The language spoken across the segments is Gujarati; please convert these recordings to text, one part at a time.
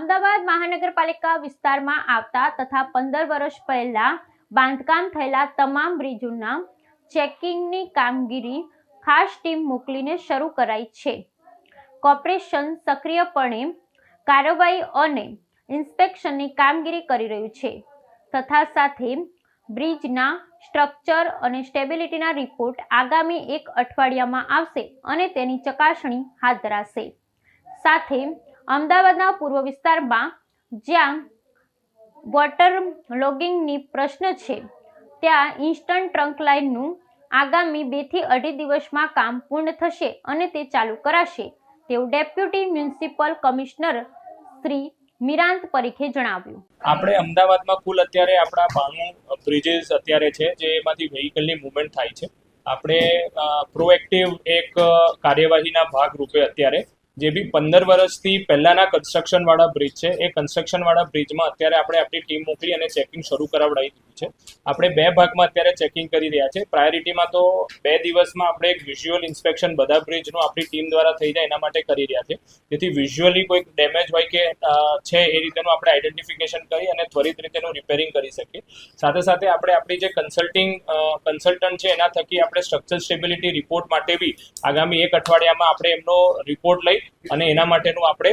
અમદાવાદ મહાનગરપાલિકા વિસ્તારમાં આવતા તથા પંદર વર્ષ પહેલા બાંધકામ થયેલા તમામ બ્રિજોના ચેકિંગની કામગીરી ખાસ ટીમ મોકલીને શરૂ કરાઈ છે. કોર્પોરેશન સક્રિયપણે કાર્યવાહી અને ઇન્સ્પેક્શનની કામગીરી કરી રહ્યું છે. તથા સાથે બ્રિજના સ્ટ્રક્ચર અને સ્ટેબિલિટીના રિપોર્ટ આગામી એક અઠવાડિયામાં આવશે અને તેની ચકાસણી હાથ ધરાશે. સાથે અમદાવાદના પૂર્વ વિસ્તારમાં જ્યાં વોટર લોગિંગની પ્રશ્ન છે, ત્યાં ઇન્સ્ટન્ટ ટ્રંક લાઇનનું આગામી બેથી અઢી દિવસમાં કામ પૂર્ણ થશે અને તે ચાલુ કરાશે, તેવું deputy municipal commissioner Shri Mirant પરીખે જણાવ્યું. આપણે અમદાવાદમાં કુલ અત્યારે આપણા બાણું બ્રિજેસ અત્યારે છે, જે એમાંથી વ્હીકલની મુવમેન્ટ થાય છે. આપણે પ્રોએક્ટિવ એક કાર્યવાહીના ભાગ રૂપે અત્યારે જે બી પંદર વર્ષથી પહેલાના કન્સ્ટ્રક્શન વાળા બ્રિજ છે, એ કન્સ્ટ્રક્શન વાળા બ્રિજમાં અત્યારે આપણે આપણી ટીમ મોકલી અને ચેકિંગ શરૂ કરાવડાવી દીધું છે. આપણે બે ભાગમાં અત્યારે ચેકિંગ કરી રહ્યા છે. પ્રાયોરિટીમાં તો બે દિવસમાં આપણે એક વિઝ્યુઅલ ઇન્સ્પેક્શન બધા બ્રિજનું આપણી ટીમ દ્વારા થઈ જાય, એના માટે કરી રહ્યા છે. જેથી વિઝ્યુઅલી કોઈક ડેમેજ હોય કે છે એ રીતેનું આપણે આઈડેન્ટિફિકેશન કરી અને ત્વરિત રીતેનું રિપેરિંગ કરી શકીએ. સાથે સાથે આપણે આપણી જે કન્સલ્ટિંગ કન્સલ્ટન્ટ છે, એના થકી આપણે સ્ટ્રક્ચર સ્ટેબિલિટી રિપોર્ટ માટે બી આગામી એક અઠવાડિયામાં આપણે એમનો રિપોર્ટ લઈ અને એના માટેનું આપણે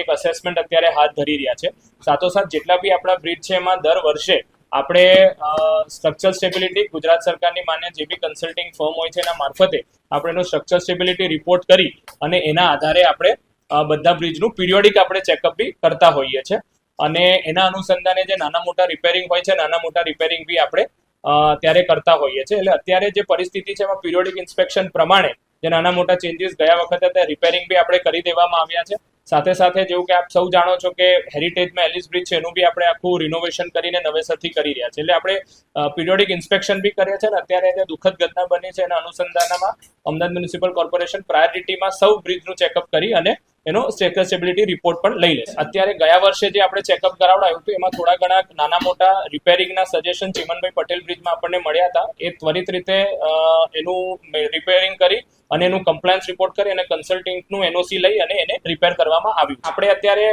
એક અસેસમેન્ટ અત્યારે હાથ ધરી રહ્યા છે. સાથોસાથ જેટલા બી આપણા બ્રિજ છે એમાં દર વર્ષે આપણે સ્ટ્રક્ચર સ્ટેબિલિટી ગુજરાત સરકારની માન્ય જે બી કન્સલ્ટિંગ ફર્મ હોય છે એના મારફતે આપણે એનો સ્ટ્રક્ચર સ્ટેબિલિટી રિપોર્ટ કરી અને એના આધારે આપણે બધા બ્રિજનું પીરિયોડિક આપણે ચેકઅપ બી કરતા હોઈએ છીએ અને એના અનુસંધાને જે નાના મોટા રિપેરિંગ હોય છે, નાના મોટા રિપેરિંગ બી આપણે ત્યારે કરતા હોઈએ છીએ એટલે અત્યારે જે પરિસ્થિતિ છે એમાં પીરિયોડિક ઇન્સ્પેક્શન પ્રમાણે જે નાના મોટા ચેન્જીસ ગયા વખતે તે રિપેરિંગ બી આપણે કરી દેવામાં આવ્યા છે. સાથે સાથે જેવું કે આપ સૌ જાણો છો કે હેરિટેજમાં એલિસ બ્રિજ છે, એનું બી આપણે આખું રિનોવેશન કરીને નવેસરથી કરી રહ્યા છે. એટલે આપણે પીરિયોડિક ઇન્સ્પેક્શન બી કરીએ છીએ અને અત્યારે જે દુઃખદ ઘટના બની છે. એના અનુસંધાનમાં અમદાવાદ મ્યુનિસિપલ કોર્પોરેશન પ્રાયોરિટીમાં સૌ બ્રિજનું ચેકઅપ કરી અને એનો સ્ટેબિલિટી રિપોર્ટ પણ લઈ લેશે. અત્યારે ગયા વર્ષે જે આપણે ચેકઅપ કરાવડાયું હતું, એમાં થોડા ઘણા નાના મોટા રિપેરિંગના સજેશન ચિમનભાઈ પટેલ બ્રિજમાં આપણને મળ્યા હતા. એ ત્વરિત રીતે એનું રિપેરિંગ કરી અને એનું કમ્પ્લાયન્સ રિપોર્ટ કરી અને કન્સલ્ટિંગનું એનઓસી લઈ અને એને રિપેર કરવામાં આવ્યું આપણે અત્યારે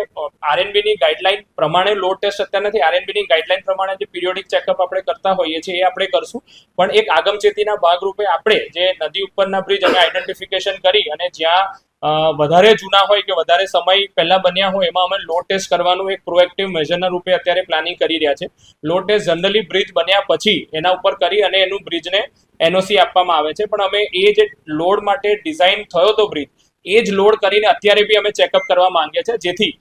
આરએનબી ની ગાઈડલાઈન પ્રમાણે લોડ ટેસ્ટ અત્યારે નથી. આરએનબી ની ગાઈડલાઈન પ્રમાણે જે પીરિયોડિક ચેકઅપ આપણે કરતા હોઈએ છીએ એ આપણે કરશું. પણ એક આગમચેતીના ભાગરૂપે આપણે જે નદી ઉપરના બ્રિજ અને આઈડેન્ટિફિકેશન કરી અને જ્યાં વધારે જૂના હોય કે વધારે સમય પહેલા બન્યા હોય, એમાં અમે લોડ ટેસ્ટ કરવાનું એક પ્રોએક્ટિવ મેજરના રૂપે અત્યારે પ્લાનિંગ કરી રહ્યા છે. લોડ ટેસ્ટ જનરલી બ્રિજ બન્યા પછી એના ઉપર કરી અને એનું બ્રિજને એનઓસી આપવામાં આવે છે. પણ અમે એ જે લોડ માટે ડિઝાઇન થયો તો બ્રિજ એ જ લોડ કરીને અત્યારે બી અમે ચેકઅપ કરવા માંગીએ છીએ. જેથી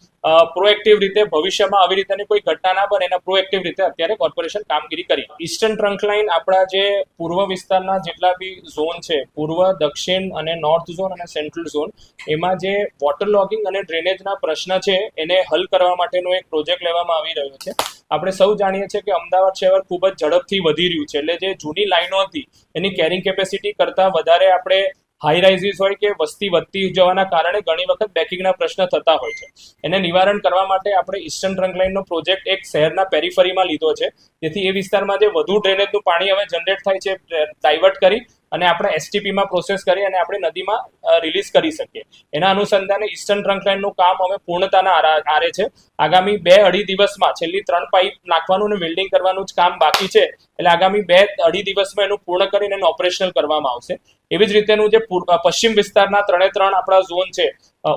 પ્રોએક્ટિવ રીતે ભવિષ્યમાં આવી રીતેની કોઈ ઘટના ના બને એના પ્રોએક્ટિવ રીતે અત્યારે કોર્પોરેશન કામગીરી કરી. ઈસ્ટર્ન ટ્રંક લાઇન આપણા જે પૂર્વ વિસ્તારના જેટલા બી ઝોન છે, પૂર્વ, દક્ષિણ અને નોર્થ ઝોન અને સેન્ટ્રલ ઝોન એમાં જે વોટર લોગિંગ અને ડ્રેનેજના પ્રશ્ન છે, એને હલ કરવા માટેનો એક પ્રોજેક્ટ લેવામાં આવી રહ્યો છે. આપણે સૌ જાણીએ છીએ કે અમદાવાદ શહેર ખૂબ જ ઝડપથી વધી રહ્યું છે. એટલે જે જૂની લાઈનો હતી, એની કેરિંગ કેપેસિટી કરતાં વધારે આપણે હાઈ રાઇઝીસ હોય કે વસ્તી વધતી જવાના કારણે ઘણી વખત બેકિંગના પ્રશ્ન થતા હોય છે. એને નિવારણ કરવા માટે આપણે ઈસ્ટર્ન ટ્રંક લાઇનનો પ્રોજેક્ટ એક શહેરના પેરીફરીમાં લીધો છે. જેથી એ વિસ્તારમાં જે વધુ ડ્રેનેજનું પાણી હવે જનરેટ થાય છે ડાયવર્ટ કરી અને આપણે એસટીપીમાં પ્રોસેસ કરી અને આપણે નદીમાં રિલીઝ કરી શકીએ. એના અનુસંધાને ઈસ્ટર્ન ટ્રંક લાઇનનું કામ અમે પૂર્ણતાના આરે છે. આગામી બે અઢી દિવસમાં, છેલ્લી ત્રણ પાઇપ નાખવાનું અને વેલ્ડિંગ કરવાનું જ કામ બાકી છે. એટલે આગામી બે અઢી દિવસમાં એનું પૂર્ણ કરીને એનું ઓપરેશનલ કરવામાં આવશે. એવી જ રીતેનું જે પશ્ચિમ વિસ્તારના ત્રણે ત્રણ આપણા ઝોન છે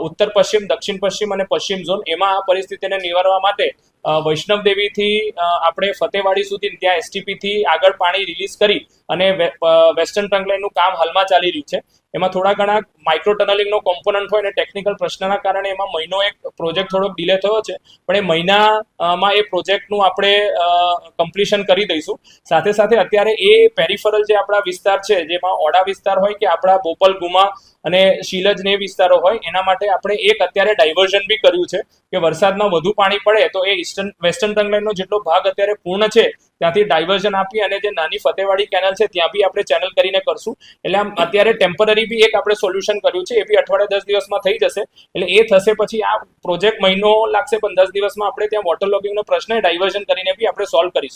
ઉત્તર પશ્ચિમ દક્ષિણ પશ્ચિમ અને પશ્ચિમ ઝોન એમાં આ પરિસ્થિતિને નિવારવા માટે વૈષ્ણવ દેવીથી આપણે ફતેવાડી સુધી ત્યાં એસટીપી થી આગળ પાણી રિલીઝ કરી અને વેસ્ટર્ન ટ્રંક લાઇનનું કામ હાલમાં ચાલી રહ્યું છે. એમાં થોડા ઘણા માઇક્રો ટનલિંગનો કોમ્પોનન્ટ હોય અને ટેકનિકલ પ્રશ્નના કારણે એમાં મહિનો એક પ્રોજેક્ટ થોડોક ડિલે થયો છે. પણ એ મહિનામાં એ પ્રોજેક્ટનું આપણે કમ્પ્લીશન કરી દઈશું. સાથે સાથે અત્યારે એ પેરિફરલ જે આપણા વિસ્તાર છે, જેમાં ઓડા વિસ્તાર હોય કે આપણા બોપલ ગુમા અને શીલજ ને વિસ્તારો હોય, એના માટે આપણે એક અત્યારે ડાયવર્ઝન બી કર્યું છે કે વરસાદમાં વધુ પાણી પડે તો એ ઈસ્ટર્ન વેસ્ટર્ન ટંગલેન્ડનો જેટલો ભાગ અત્યારે પૂર્ણ છે ત્યાંથી ડાયવર્ઝન આપી અને જે નાની ફતેવાડી કેનલ છે, ત્યાં બી આપણે ચેનલ કરીને કરશું. એટલે આમ અત્યારે ટેમ્પરરી બી એક આપણે સોલ્યુશન કર્યું છે, એ બી અઠવાડિયા દસ દિવસમાં થઈ જશે. એટલે એ થશે પછી આ પ્રોજેક્ટ મહિનો લાગશે, પણ દસ દિવસમાં આપણે ત્યાં વોટર લોગિંગનો પ્રશ્ન ડાયવર્ઝન કરીને બી આપણે સોલ્વ કરીશું.